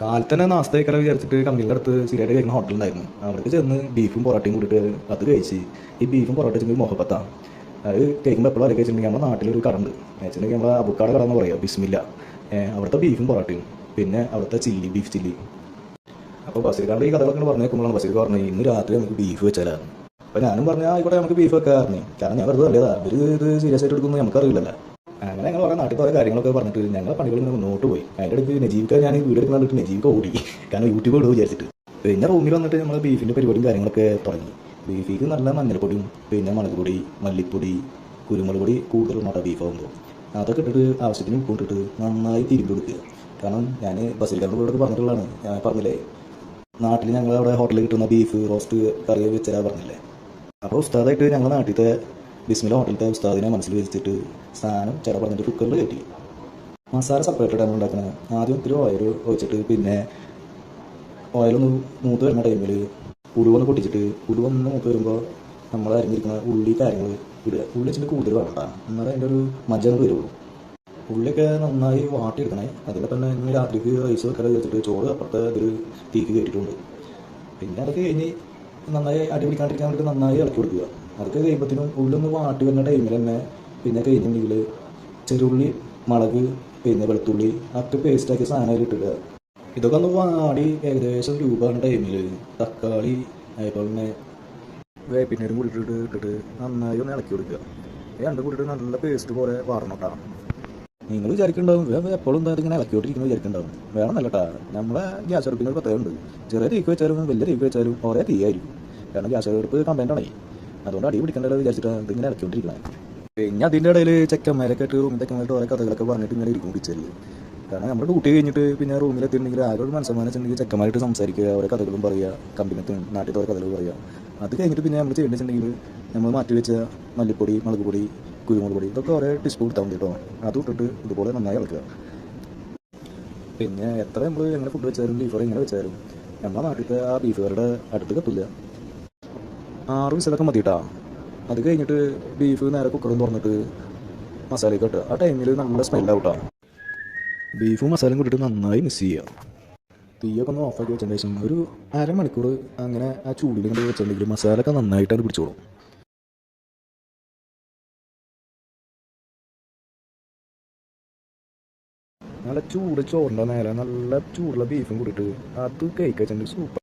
കാലത്ത് തന്നെ നാസ്ത കഴിക്കാൻ വിചാരിച്ചിട്ട് കമ്പനിയുടെ അടുത്ത് സിഗരറ്റ് കഴിക്കുന്ന ഹോട്ടലുണ്ടായിരുന്നു അവിടേക്ക് ചെന്ന് ബീഫും പൊറോട്ടയും കൂടിയിട്ട് അത് കഴിച്ച് ഈ ബീഫും പൊറോട്ട ചെന്ന് മുഹബത്താണ് അത് കഴിക്കുമ്പോൾ എപ്പോഴും ആരൊക്കെ വെച്ചിട്ടുണ്ടെങ്കിൽ നമ്മുടെ നാട്ടിലൊരു കടന്ന് വെച്ചിട്ടുണ്ടെങ്കിൽ നമ്മുടെ അബുക്കാട് കട എന്ന് പറയുക ബിസ്മില്ല. അവിടുത്തെ ബീഫും പൊറോട്ടയും പിന്നെ അവിടുത്തെ ചില്ലി ബീഫ് ചില്ലി. അപ്പോൾ ബസീർക്കാരുടെ ഈ കഥകളൊക്കെ പറഞ്ഞേക്കുമ്പോഴാണ് ബസീർക്ക് പറഞ്ഞത് ഇന്ന് രാത്രി നമുക്ക് ബീഫ് വെച്ചാലാണ് അപ്പോൾ ഞാനും പറഞ്ഞാൽ ആയിക്കോട്ടെ നമുക്ക് ബീഫ് വെക്കാറുണ്ട് കാരണം ഞാൻ വെറുതെ അല്ലേതാ ഇവർ ഇത് സീരിയസ് ആയിട്ട് എടുക്കുന്നത് നമുക്കറിയില്ലല്ലോ. അങ്ങനെ ഞങ്ങൾ കുറേ നാട്ടിൽ കുറേ കാര്യങ്ങളൊക്കെ പറഞ്ഞിട്ട് ഞങ്ങൾ പണികൾ ഇങ്ങനെ മുന്നോട്ട് പോയി. അതിന്റെ ഇടയ്ക്ക് നജീവിക്ക ഞാൻ വീട് എടുക്കാൻ കണ്ടിട്ട് നജീബിക്ക ഓടി. കാരണം യൂട്യൂബ് ഇടുക വിചാരിച്ചിട്ട്. പിന്നെ റൂമിൽ വന്നിട്ട് നമ്മൾ ബീഫിന്റെ പരിപാടിയും കാര്യങ്ങളൊക്കെ തുടങ്ങി. ബീഫിക്ക് നല്ല മഞ്ഞൾപ്പൊടിയും പിന്നെ മുളക് പൊടി മല്ലിപ്പൊടി കുരുമുളക് പൊടി കൂടുതൽ മുട്ട ബീഫ് ആകുമ്പോൾ അതൊക്കെ ഇട്ടിട്ട് ആവശ്യത്തിന് ഉപ്പ് നന്നായി തിരിഞ്ഞു കൊടുക്കുക. കാരണം ഞാൻ ബസീൽക്കാരുടെ കൂടെ പറഞ്ഞിട്ടുള്ളതാണ്. ഞാൻ പറഞ്ഞില്ലേ? നാട്ടിൽ ഞങ്ങൾ അവിടെ ഹോട്ടലിൽ കിട്ടുന്ന ബീഫ് റോസ്റ്റ് കറി വെച്ചാൽ പറഞ്ഞില്ലേ? അപ്പോൾ ഉസ്താദായിട്ട് ഞങ്ങളുടെ നാട്ടിലത്തെ ബിസ്മില ഹോട്ടലിലത്തെ ഉസ്താദിനെ മനസ്സിൽ വെച്ചിട്ട് സാധനം ചില പറഞ്ഞിട്ട് കുക്കറിൽ കയറ്റി മസാല സെപ്പറേറ്റ് ആണ് ഉണ്ടാക്കുന്നത് ആദ്യം ഇത്തിരി ഓയിൽ ഒഴിച്ചിട്ട് പിന്നെ ഓയിലൊന്ന് മൂത്ത് വരുന്ന ടൈമിൽ ഉരുവൊന്ന് പൊട്ടിച്ചിട്ട് ഉരുവൊന്ന് മൂത്ത് വരുമ്പോൾ നമ്മൾ അരിഞ്ഞിരിക്കുന്ന ഉള്ളി കാര്യങ്ങൾ ഇടുക. ഉള്ളി വെച്ചിട്ട് കൂടുതൽ വേണം എന്നാലും അതിന്റെ ഒരു മജ്ജ കൊണ്ട് വരുള്ളൂ. ഉള്ളിയൊക്കെ നന്നായി വാട്ടിയെടുക്കണേ. അതിന്റെ തന്നെ ഇന്ന് രാത്രിക്ക് റൈസ് വെക്കാൻ വെച്ചിട്ട് ചോറ് അപ്പുറത്തെ ഇതിൽ തീക്ക് കയറ്റിയിട്ടുണ്ട് പിന്നെ അതൊക്കെ കഴിഞ്ഞ് നന്നായി അടിപൊളിക്കാണ്ടിരിക്കാൻ വേണ്ടിയിട്ട് വേണ്ടി നന്നായി ഇളക്കി കൊടുക്കുക. അതൊക്കെ കഴിയുമ്പോഴത്തേനും ഉള്ളൊന്ന് വാട്ടി വരുന്ന ടൈമിൽ തന്നെ പിന്നെ കഴിഞ്ഞിട്ടുണ്ടെങ്കിൽ ചെറുള്ളി മുളക് പിന്നെ വെളുത്തുള്ളി ഒക്കെ പേസ്റ്റാക്കി സാധനം അതിൽ ഇട്ടിടുക. ഇതൊക്കെ ഒന്ന് വാടി ഏകദേശം രൂപമാണ് ടൈമിൽ തക്കാളി അതേപോലെ തന്നെ വേപ്പിനേരും കൂടി ഇട്ടിട്ട് നന്നായി ഒന്ന് ഇളക്കി കൊടുക്കുക. രണ്ടും കൂടിയിട്ട് നല്ല പേസ്റ്റ് പോലെ വാറണം കേട്ടോ. നിങ്ങൾ വിചാരിക്കുന്നുണ്ടാവും എപ്പോഴും എന്താ ഇങ്ങനെ ഇളക്കിയോട്ടിരിക്കുന്നു വിചാരിക്കുന്നുണ്ടാവും. വേണമെന്നല്ല കേട്ടാ. നമ്മളെ ഗ്യാസ് അടുപ്പിന് പ്രത്യേകമുണ്ട് ചെറിയ തീക്ക് വെച്ചാലും വലിയ തീക്ക് വെച്ചാലും ഒരേ തീയായിരിക്കും. കാരണം ഗ്യാസ് അടുപ്പ് ആണേ. അതുകൊണ്ട് അടി പിടിക്കേണ്ടത് വിചാരിച്ചിട്ട് ഇങ്ങനെ ഇറക്കിക്കൊണ്ടിരിക്കുന്നത് പിന്നെ അതിന്റെ ഇടയിൽ ചെക്കന്മാരൊക്കെ ഇട്ട് റൂമിൽ ചെക്കന്മാരുടെ ഓരോ കഥകളൊക്കെ പറഞ്ഞിട്ട് ഇങ്ങനെ ഇരിക്കും പിടിച്ചല്ലേ കാരണം നമ്മുടെ കൂട്ടി കഴിഞ്ഞിട്ട് പിന്നെ റൂമിലെത്തിയിട്ടുണ്ടെങ്കിൽ ആകെ ഒരു മനസ്സമാനിച്ചിട്ടുണ്ടെങ്കിൽ ചെക്കന്മാരായിട്ട് സംസാരിക്കുക ഓരോ കഥകളും പറയുക കമ്പനിത്ത് നാട്ടിലത്തെ ഓരോ കഥകൾ പറയുക. അത് കഴിഞ്ഞിട്ട് പിന്നെ നമ്മൾ ചെയ്യേണ്ടിട്ടുണ്ടെങ്കിൽ നമ്മൾ മാറ്റി വെച്ച മല്ലിപ്പൊടി മുളക് പൊടി കുരുമുളക് പൊടി ഇതൊക്കെ ഓരോ ടീസ്പൂൺ എടുത്താൽ മതി കേട്ടോ. അത് ഇട്ടിട്ട് ഇതുപോലെ നന്നായി ഇളക്കുക. പിന്നെ എത്ര നമ്മൾ എങ്ങനെ ഫുഡ് വെച്ചാലും ബീഫ് കറി എങ്ങനെ വെച്ചാലും നമ്മുടെ നാട്ടിലത്തെ ആ ബീഫ് കറിയുടെ അടുത്ത് കത്തില്ല ആറ് വിസിലൊക്കെ മതി കേട്ടാ അത് കഴിഞ്ഞിട്ട് ബീഫ് നേരെ കുക്കറും തുറന്നിട്ട് മസാലയൊക്കെ ഇട്ട്. ആ ടൈമിൽ നമ്മുടെ സ്മെല്ലാവൂട്ടാ ബീഫും മസാലയും കൂട്ടിയിട്ട് നന്നായി മിക്സ് ചെയ്യാം. തീയൊക്കെ ഒന്ന് ഓഫാക്കി വെച്ചതിന് ശേഷം ഒരു അരമണിക്കൂർ അങ്ങനെ ആ ചൂടിൽ കൊണ്ട് വെച്ചിട്ടുണ്ടെങ്കിൽ മസാല ഒക്കെ നന്നായിട്ട് അത് പിടിച്ചോളും. നല്ല ചൂട് ചോറിന്റെ നേരെ നല്ല ചൂടുള്ള ബീഫും കൂടിയിട്ട് അത് കഴിക്കാൻ സൂപ്പർ